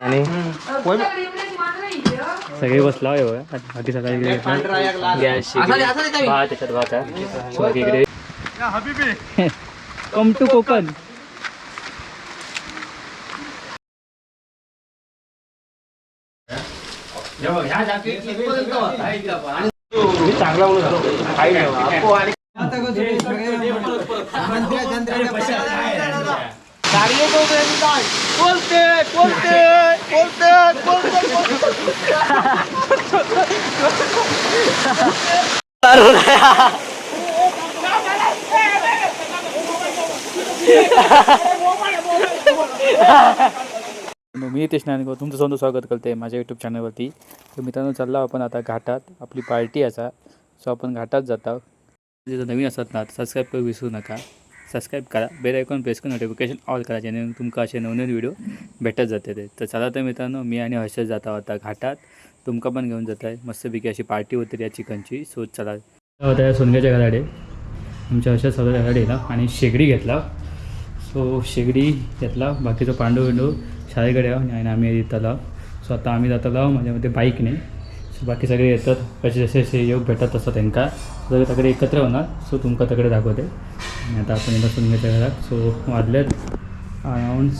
आणि सगळे बसला आहे बघा बाकी सकाळी इकडे गॅस भात त्याच्यात भात आहे. बाकी इकडे. Come to Konkan. मी नितेश नानगाव तुमचं समोर स्वागत करते माझ्या यूट्यूब चॅनलवरती तर मित्रांनो चालला आपण आता घाटात. आपली पार्टी असा सो आपण घाटात जाता जे नवीन असतात ना सबस्क्राईब करू विसरू नका. सबस्क्राईब करा. बेल आयकॉन प्रेस करून नोटिफिकेशन ऑल करा जेणेकरून तुमका असे नवनवीन व्हिडिओ भेटत जाते ते. तर चला तर मित्रांनो मी आणि हर्षद जाता होता घाटात. तुमका पण घेऊन जात आहे. मस्तपैकी अशी पार्टी होती या चिकनची. सो चला. होता या सोनग्याच्या घराडे. आमच्या हर्षद सगळ्या घराडेला आणि शेगडी घेतला. सो शेगडी घेतला. बाकीचं पांडू विंडू शाळेकडे आणि आम्ही येताला सो आता आम्ही जाताला माझ्यामध्ये बाईकने बाकी सगळे येतात. कसे जसे जसे योग भेटत तसं त्यांना सगळे तकडे एकत्र होणार सो तुमका तकडे दाखवते. आणि आता आपण येणार सुनग्याच्या घरात. सो वाजलेत अराउंड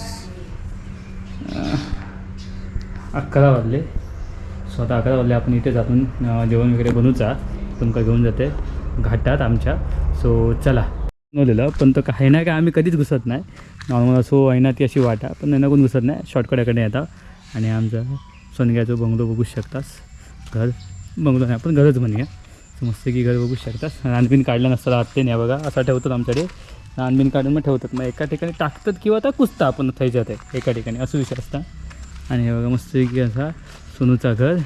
अकरा वाजले. सो आता अकरा वाजले आपण इथे जातून जेवण वगैरे बनूचा तुमका घेऊन जाते. घाटात आमच्या. सो चला. बनवलेलं पण तो काही ना काय आम्ही कधीच घुसत नाही. नॉर्मल असो ऐना ती अशी वाटा पण त्यांना कोण घुसत नाही. शॉर्टकटाकडे येतात आणि आमचं सोनग्याचं बंगलो बघू शकतास. घर बंगलो नाही आपण घरच म्हणूया. मस्त की घर बघू शकतात रानबीन काढलं नसतं राहते नाही बघा. असा ठेवतात आमच्याकडे. रानबीन काढून मग ठेवतात. मग एका ठिकाणी टाकतात किंवा आता कुसता आपण थैच्या ते एका ठिकाणी. असू विषय असता. आणि हे बघा मस्त की असा सोनूचा घर.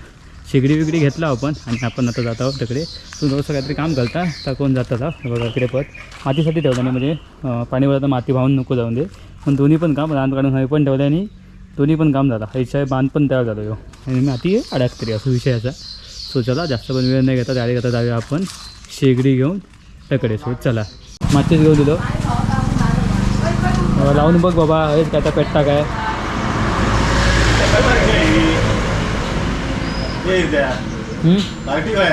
शेगडी विगडी घेतला आपण. आणि आपण आता जात आहोत तिकडे. सोनू असं काहीतरी काम करता तर कोण जातात बघा इकडे पत मातीसाठी ठेवलं नाही. म्हणजे अं, पाणी भरता माती वाहून नको जाऊन दे. पण दोन्ही पण काम रान काढून हवे पण ठेवलं आणि दोन्ही पण काम झालं. ह्याच्या बांध पण तयार झालो ह्यो आणि माती अडकतरी असं विषय याचा सो चला जास्त पण वेळ नाही घेता त्यावेळी घेता जाऊया आपण. शेगडी घेऊन तकडे. सो चला. मातीच घेऊन दिलो. लावून बघ बाबा हेच काय आता पेटता काय? पार्टी काय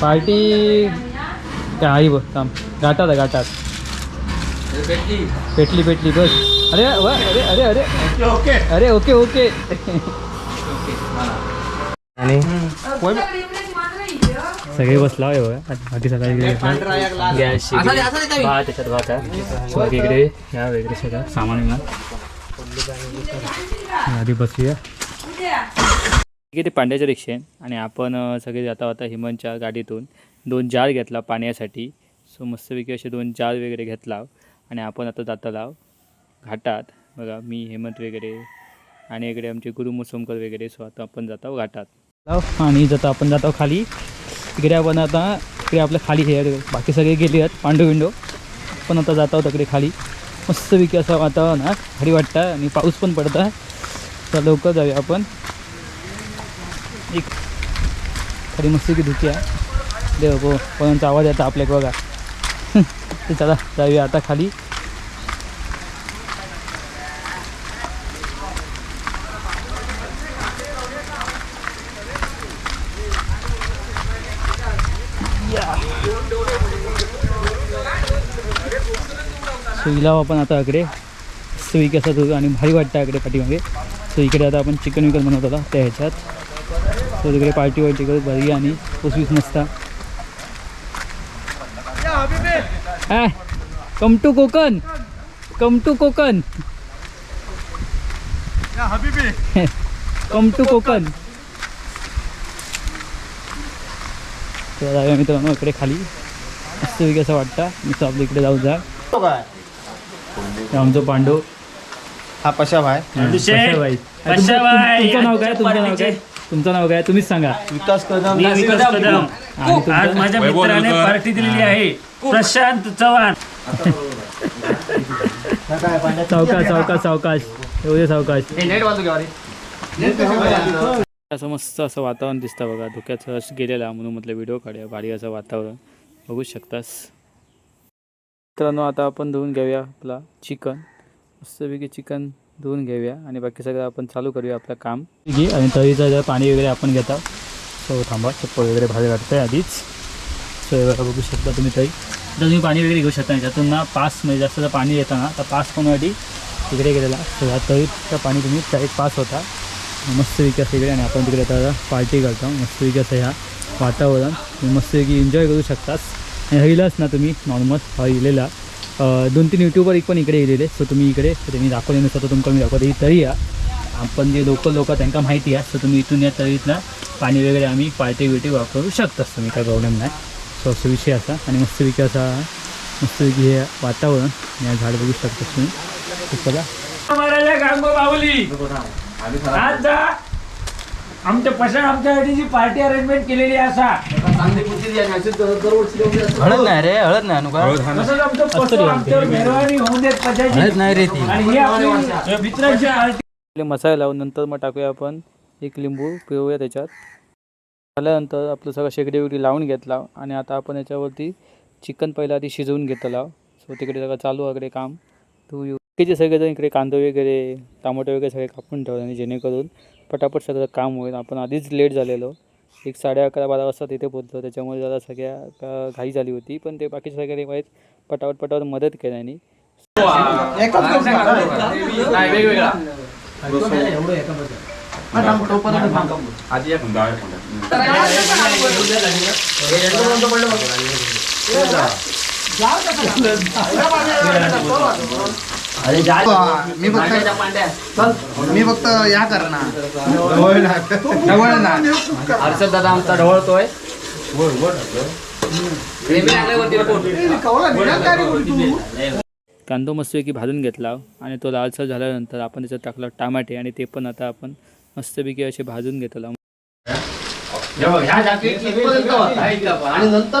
पार्टी? काय आई बघ घाटात आहे घाटात पेटली पेटली बस. अरे वा अरे अरे अरे. ओके अरे ओके ओके. आणि? सगळे बसला आहे बघा बाकी सकाळी गॅस भात त्याच्यात भात आहे इकडे या वगैरे सगळं. सामान आधी बसूया. ठीक आहे ते पांड्याच्या रिक्षेन आणि आपण सगळे जाता होता हिमनच्या गाडीतून दोन जार घेतला पाण्यासाठी. सो मस्तपैकी असे दोन जार वगैरे घेतला. आणि आपण आता जाता लाव घाटात. बघा मी हेमंत वगैरे आणि इकडे आमचे गुरु मुसोमकर वगैरे सो आता आपण जातो घाटात. आणि जातो आपण जातो खाली तिकडे आपण आता इकडे आपल्या खाली हे बाकी सगळे गेले आहेत पांडू विंडो पण आता जात आहोत तिकडे खाली. मस्तपैकी असं वातावरण हा भारी वाटतं आणि पाऊस पण पडत तर लवकर जाऊया आपण. एक खाली मस्तपैकी धुकी आहे. देव हो पर्यंत आवाज येतो आपल्याकडे बघा. चला जाऊया आता खाली. सो हिला आपण आता इकडे सुई कसं होतो आणि भारी वाटतं इकडे पाठीमागे. सो इकडे आता आपण चिकन विकन बनवत होता त्या ह्याच्यात. सो तिकडे पार्टी वाटी करत भारी आणि उसवीस मस्त. Come to Konkan. Come to Konkan. Come to Konkan. तर मित्रांनो इकडे खाली. मस्त असं वाटतं. मी आपल्या इकडे जाऊ जा. हे आमचं पांडव हा पशा भाई. तुमचं नाव काय? तुमचं नाव काय? तुमचं नाव काय? तुम्हीच सांगा. विकास कदम मी विकास कदम. आज माझ्या मित्राने पार्टी दिलेली आहे. प्रशांत चव्हाण. सावकाश सावकाश सावकाश. एवढे सावकाश. घ्या असं मस्त असं वातावरण दिसतं बघा. धुक्याचं गेलेला म्हणून म्हटलं व्हिडिओ काढूया. भारी असं वातावरण. बघू शकतास. मित्रांनो आता आपण धुवून घेऊया आपला चिकन. मस्तपैकी चिकन धुवून घेऊया आणि बाकी सगळं आपण चालू करूया आपलं काम. घे आणि तळीचं जर पाणी वगैरे आपण घेता. सो थांबा चप्पल वगैरे भारी वाटतं आहे आधीच. सो हे बघा बघू शकता तुम्ही तरी तर तुम्ही पाणी वगैरे घेऊ शकता ज्यातून ना पास म्हणजे जास्त जर पाणी येतं ना तर पास होण्यासाठी तिकडे गेलेला. तर ह्या तळीचं पाणी तुम्ही तळीत पास होता. मस्त विकास इकडे आणि आपण तिकडे आता पार्टी करतो. मस्त विकास ह्या वातावरण. तुम्ही मस्तपैकी एन्जॉय करू शकतास. आणि हईलाच ना तुम्ही नॉर्मल हा इलेला दोन तीन यूट्यूबर एक पण इकडे येलेले सो तुम्ही इकडे त्यांनी दाखवले नसतं तर तुमका मी दाखवते. ही तळी या. आपण जे लोकल लोक त्यांना माहिती आहे सो तुम्ही इथून या तळीतला पाणी वगैरे आम्ही पार्टी बिटी वापरू शकताच तुम्ही काय प्रॉब्लेम नाही. सो असा विषय असा आणि मस्तपैकी असा मस्तपैकी हे वातावरण या झाड बघू शकता तुम्ही. तर चला महाराजा गांगो बाहुली आज जा आमच्या पसंत आमच्यासाठी जी पार्टी अरेंजमेंट केलेली असा. हळद नाही रे हळद नाही नुका तसंच आमचं पसंत आमच्यावर मेहरबानी होऊन देत पचायची नाही रे ती. आणि ही आपली मित्रांची पार्टी आपले मसाला लावून नंतर मग टाकूया आपण. एक लिंबू पिळूया त्याच्यात. झाल्यानंतर आपलं सगळं शेगडी वगैरे लावून घेतला. आणि आता आपण याच्यावरती चिकन पहिला आधी शिजवून घेतला. सो तिकडे सगळं चालू वगैरे काम. तू बाकीचे सगळेजण इकडे कांदे वगैरे टमाटे वगैरे सगळे कापून ठेवले आणि जेणेकरून पटापट सगळं काम होईल. आपण आधीच लेट झालेलो. एक साडे अकरा बारा वाजता तिथे पोहोचलो. त्याच्यामुळे जरा सगळ्या घाई झाली होती. पण ते बाकी सगळे वाईट पटापट पटापट मदत मी फक्त मी फक्त या कर ना. जवळ ना हर्षद दादा आमचा ढवळतोय. कांदो मस्तपैकी भाजून घेतला आणि तो लालसर झाल्यानंतर आपण त्याच्यात टाकला टमाटे आणि ते पण आता आपण मस्तपैकी असे भाजून घेतला. आणि नंतर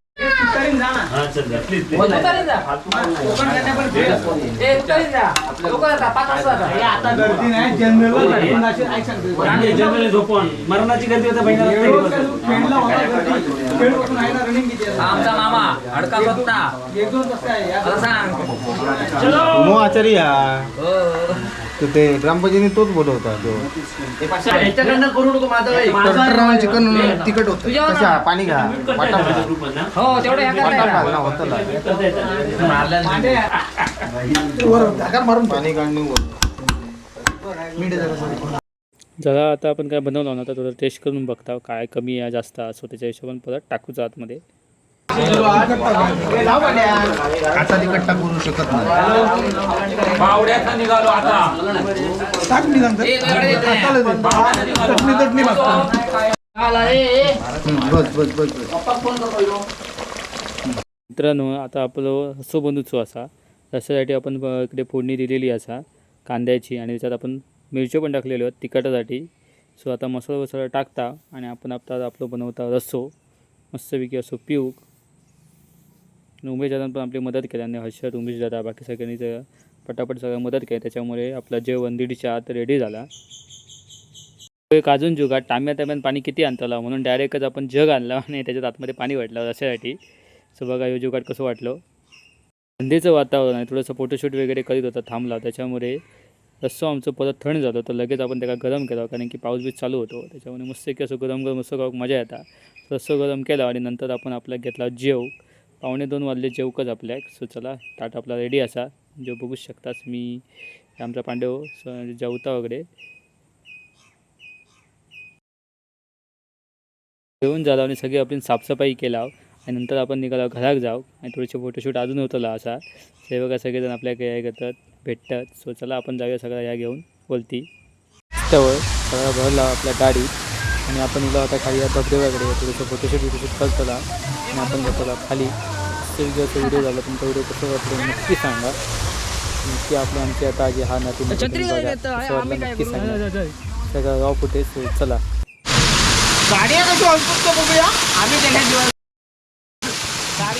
तर गायब झाला रशा की पानं घालू जो. सुक्या झोपून मरणाची गर्दी होते आमचा मामा. अडका बघता. मला सांग. मो आचारी या हो. तर ते ग्रामपंचायतीने तोच बोलवता तो याच्याकडनं करू नको माझं काही. टर्टररावण चिकन तिखट होत. तुझ्यावर कशा? पाणी घ्या. वाटा. हो तेवढं ह्या वाटा करायला. घाल ना. होतं मारून पाणी काढून जरा आता आपण काय बनवलं ना तर थोडं टेस्ट करून बघता. काय कमी आहे जास्त असो त्याच्या हिशोबाने परत टाकूचं आतमध्ये. आता टाकू शकत नाही. बावड्याचा निघालो आता. टाक. चटणी चटणी. बस बस बस बस. पप्पा फोन करतो मित्रांनो आता आपलं रस्सो बनवूचो असा. रस्स्यासाठी आपण इकडे फोडणी दिलेली असा. कांद्याची आणि त्याच्यात आपण मिरच्यो पण टाकलेल्या आहेत तिखटासाठी. सो आता मसाला वसाला टाकता आणि आपण आता आपलं बनवता रस्सो. मस्तपैकी असो पिऊक. उमेश दादांनी पण आपली मदत केली आणि हर्षद उमेश दादा बाकी सगळ्यांनी पटापट सगळं मदत केली. त्याच्यामुळे आपला जेवण दीडच्या आत रेडी झाला. एक अजून जुगाड टाम्या तांब्यात पाणी किती आणताला म्हणून डायरेक्टच आपण जग आणलं आणि त्याच्यात आतमध्ये पाणी वाटलं रस्स्यासाठी सो बघा हे जुगाट कसं वाटलं. थंडीचं वातावरण आहे. थोडंसं फोटोशूट वगैरे करीत होता थांबला. त्याच्यामुळे रस्सो आमचं परत थंड झालं तर लगेच आपण त्याला गरम केला कारण की पाऊस बीच चालू होतो. त्याच्यामुळे मस्त की असं गरम गरम मस्त खाऊक मजा येतात रस्सो गरम केला आणि नंतर आपण आपला घेतला जेव. पावणे दोन वाजले जेवकच आपल्याक सो चला ताट आपला रेडी असा. जो बघू शकतास मी आमचा पांडव स- जेवता वगैरे. जेवून झालं आणि सगळी आपण साफसफाई केला आणि नंतर आपण निघालो घरात जाऊ. आणि थोडेसे फोटोशूट अजून होतला असा. ते बघा सगळेजण आपल्याकडे हे करतात भेटतात. सो चला आपण जाऊया सगळा या घेऊन. बोलती त्यावर सगळा भरला आपल्या गाडीत. आणि आपण इला आता खाली या धबधब्याकडे थोडंसं फोटोशूट बिटोशूट करतला आणि आपण घेतला खाली. असं व्हिडिओ झाला तुमचा व्हिडिओ कसं वाटलं नक्की सांगा. नक्की आपलं आमची आता जी हा नाती नक्की सांगा. सगळं रॉ फुटेज चला. गाडी कशी बघूया. आम्ही त्याच्या दिवस गाडी